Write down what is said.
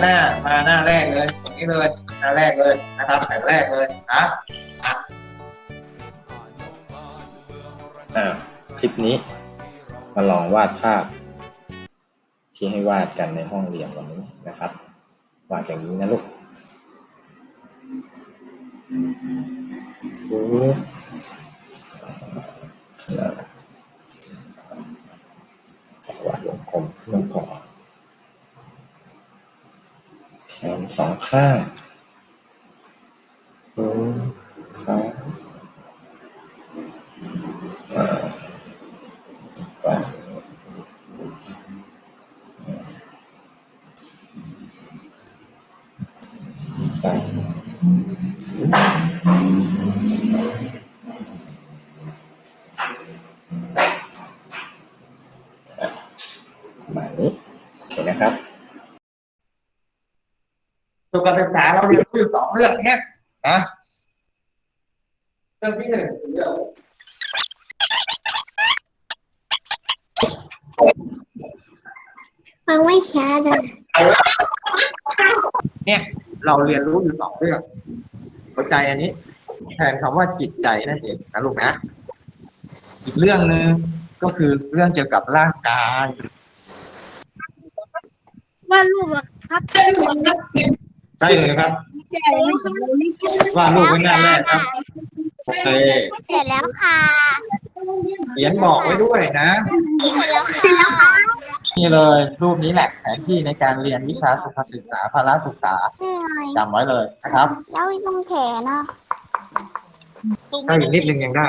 หน้ามาหน้าแรกเลยตรงนี้เลยหน้าแรกเลยนะครับแผ่นแรกเลยนะอะอ่าคลิปนี้ มาลองวาดภาพ ที่ให้วาดกันในห้องเรียนวันนี้นะครับ วาดอย่างนี้นะลูกปุ๊บแล้ววาดวงกลมขึ้นมาก่อนแข นสองข้างปุ๊บครับอ่าไปไปอะประมาณนี้โอเคนะครับ ตัวการศึกษาเราเรียนรู้อยู่สองเรื่องเนี้ยนะเรื่องที่หนึ่งคือเรื่องฟังไม่ชัดอะเนี่ยเราเรียนรู้อยู่สองเรื่องเข้าใจอันนี้ แทนคำว่าจิตใจนั่นเองนะลูกนะอีกเรื่องหนึ่งก็คือเรื่องเกี่ยวกับร่างกายว่ารูปอะครับ ใช่เลยครับวาดรูปไว้หน้าแรกครับโอเคเสร็จแล้วค่ะเขียนบอกไว้ด้วยนะ เสร็จแล้วค่ะ นี่เลยรูปนี้แหละแผนที่ในการเรียนวิชาสุขศึกษาพละศึกษานี่ไงจำไว้เลยนะครับแล้วตรงแขนอะถ้าอีกนิดนึงยังได้